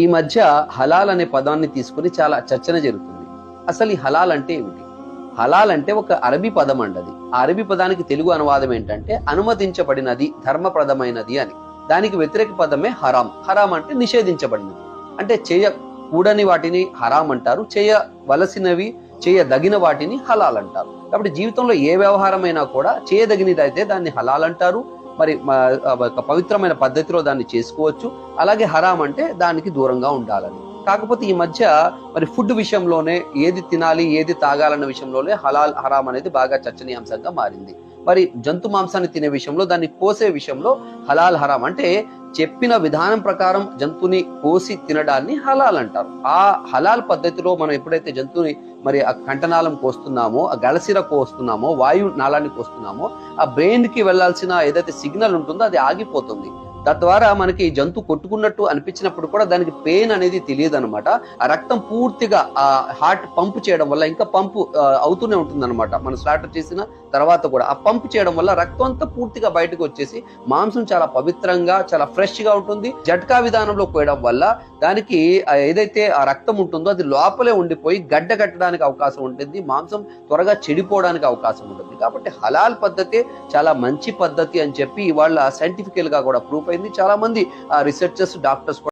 ఈ మధ్య హలాల్ అనే పదాన్ని తీసుకుని చాలా చర్చన జరుగుతుంది. అసలు ఈ హలాల్ అంటే ఏమిటి? హలాల్ అంటే ఒక అరబీ పదం అండది ఆ అరబీ పదానికి తెలుగు అనువాదం ఏంటంటే అనుమతించబడినది ధర్మప్రదమైనది అని. దానికి వ్యతిరేక పదమే హరాం హరాం అంటే నిషేధించబడినది. అంటే చేయకూడని వాటిని హరాం అంటారు చేయవలసినవి చేయదగిన వాటిని హలాల్ అంటారు. కాబట్టి జీవితంలో ఏ వ్యవహారమైనా కూడా చేయదగినది అయితే దాన్ని హలాల్ అంటారు మరి ఒక పవిత్రమైన పద్ధతిలో దాన్ని చేసుకోవచ్చు. అలాగే హరాం అంటే దానికి దూరంగా ఉండాలని. కాకపోతే ఈ మధ్య మరి ఫుడ్ విషయంలోనే ఏది తినాలి ఏది తాగాలన్న విషయంలోనే హలాల్ హరాం అనేది బాగా చర్చనీయాంశంగా మారింది. మరి జంతు మాంసాన్ని తినే విషయంలో దాన్ని కోసే విషయంలో హలాల్ హరాం అంటే చెప్పిన విధానం ప్రకారం జంతువుని కోసి తినడాన్ని హలాల్ అంటారు. ఆ హలాల్ పద్ధతిలో మనం ఎప్పుడైతే జంతువుని మరి ఆ కంటనాళం కోస్తున్నామో ఆ గలసిర కోస్తున్నామో వాయు నాళాన్ని కోస్తున్నామో ఆ బ్రెయిన్కి వెళ్ళాల్సిన ఏదైతే సిగ్నల్ ఉంటుందో అది ఆగిపోతుంది. తద్వారా మనకి జంతు కొట్టుకున్నట్టు అనిపించినప్పుడు కూడా దానికి పెయిన్ అనేది తెలియదు అనమాట ఆ రక్తం పూర్తిగా ఆ హార్ట్ పంప్ చేయడం వల్ల ఇంకా పంపు అవుతూనే ఉంటుంది అనమాట మనం స్లాటర్ చేసిన తర్వాత కూడా ఆ పంప్ చేయడం వల్ల రక్తం అంతా పూర్తిగా బయటకు వచ్చేసి మాంసం చాలా పవిత్రంగా చాలా ఫ్రెష్గా ఉంటుంది. జట్కా విధానంలో కోయడం వల్ల దానికి ఏదైతే ఆ రక్తం ఉంటుందో అది లోపలే ఉండిపోయి గడ్డ కట్టడానికి అవకాశం ఉంటుంది. మాంసం త్వరగా చెడిపోవడానికి అవకాశం ఉంటుంది. కాబట్టి హలాల్ పద్ధతి చాలా మంచి పద్ధతి అని చెప్పి ఇవాళ సైంటిఫికల్గా కూడా ప్రూఫ్ అయింది. చాలా మంది రీసెర్చర్స్ డాక్టర్స్